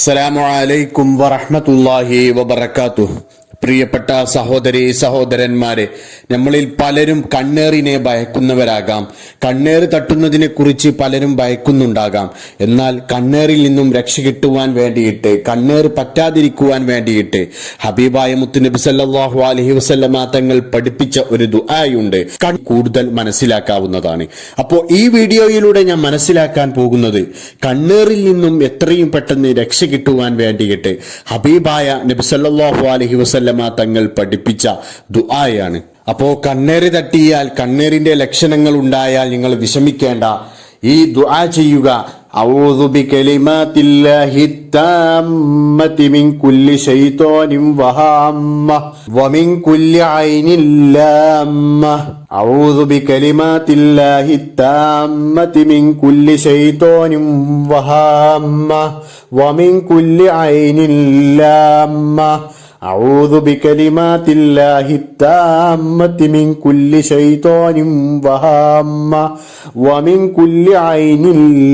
അസ്സലാമു അലൈക്കും വറഹ്മത്തുള്ളാഹി വബറകാതുഹു. പ്രിയപ്പെട്ട സഹോദരി സഹോദരന്മാരെ നമ്മളിൽ പലരും കണ്ണേറിനെ ഭയക്കുന്നവരാകാം. കണ്ണേറ് തട്ടുന്നതിനെ കുറിച്ച് പലരും ഭയക്കുന്നുണ്ടാകാം. എന്നാൽ കണ്ണേറിൽ നിന്നും രക്ഷ കിട്ടുവാൻ വേണ്ടിയിട്ട് കണ്ണേറ് പറ്റാതിരിക്കുവാൻ വേണ്ടിയിട്ട് ഹബീബായ മുത്തുനബി സല്ലല്ലാഹു അലൈഹി വസല്ലമ തങ്ങൾ പഠിപ്പിച്ച ഒരു ദുആയുണ്ട്. കൂടുതൽ മനസ്സിലാക്കാവുന്നതാണ്. അപ്പോൾ ഈ വീഡിയോയിലൂടെ ഞാൻ മനസ്സിലാക്കാൻ പോകുന്നത് കണ്ണേറിൽ നിന്നും എത്രയും പെട്ടെന്ന് രക്ഷ കിട്ടുവാൻ വേണ്ടിയിട്ട് ഹബീബായ നബി അലഹി അലൈഹി വസല്ലമ തങ്ങൾ പഠിപ്പിച്ച ദുആയാണ് അപ്പോ കണ്ണേറ് തട്ടിയാൽ കണ്ണേറിന്റെ ലക്ഷണങ്ങൾ ഉണ്ടായാൽ നിങ്ങൾ വിഷമിക്കേണ്ട ഈ ദുആ ചെയ്യുക أعوذ بكلمات الله التامة من كل شيطان وهامة ومن كل عين لامة أعوذ بكلمات الله التامة من كل شيطان وهامة ومن كل عين لامة أعوذ بكلمات الله التامة من كل شيطان وهامة ومن كل عين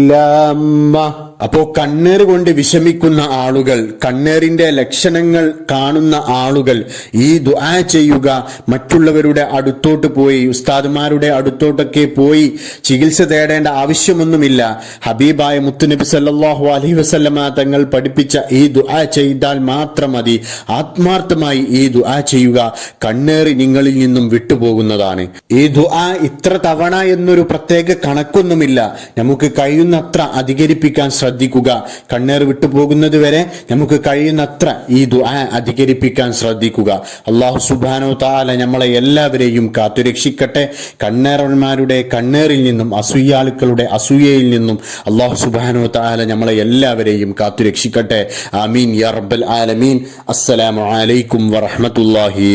لامة. അപ്പോ കണ്ണേർ കൊണ്ട് വിഷമിക്കുന്ന ആളുകൾ കണ്ണേറിന്റെ ലക്ഷണങ്ങൾ കാണുന്ന ആളുകൾ ഈ ദുആ ചെയ്യുക മറ്റുള്ളവരുടെ അടുത്തോട്ട് പോയി ഉസ്താദുമാരുടെ അടുത്തോട്ടൊക്കെ പോയി ചികിത്സ തേടേണ്ട ആവശ്യമൊന്നുമില്ല. ഹബീബായ മുത്തുനബി സല്ലാഹു അലൈഹി വസല്ലമ തങ്ങൾ പഠിപ്പിച്ച ഈ ദുആ ചെയ്താൽ മാത്രം മതി. ആത്മാർത്ഥമായി ഈ ദുആ ചെയ്യുക. കണ്ണേറി നിങ്ങളിൽ നിന്നും വിട്ടുപോകുന്നതാണ്. ഈ ദുആ ഇത്ര തവണ എന്നൊരു പ്രത്യേക കണക്കൊന്നുമില്ല. നമുക്ക് കഴിയുന്നത്ര അധികരിപ്പിക്കാൻ ശ്രദ്ധിക്കുക. കണ്ണേർ വിട്ടുപോകുന്നത് വരെ നമുക്ക് കഴിയുന്നത്ര ഈ ദുആ അധികരിപ്പിക്കാൻ ശ്രദ്ധിക്കുക. അള്ളാഹു സുബാനോ താല നമ്മളെ എല്ലാവരെയും കാത്തുരക്ഷിക്കട്ടെ. കണ്ണേറന്മാരുടെ കണ്ണേറിൽ നിന്നും അസൂയാളുക്കളുടെ അസൂയയിൽ നിന്നും അള്ളാഹു സുബാനോ താല നമ്മളെ എല്ലാവരെയും കാത്തുരക്ഷിക്കട്ടെ. ആമീൻ. യാ റബ്ബൽ ആലമീൻ. അസ്സലാമു അലൈക്കും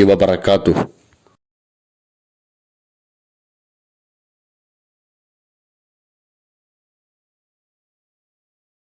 വബറകാതുഹു.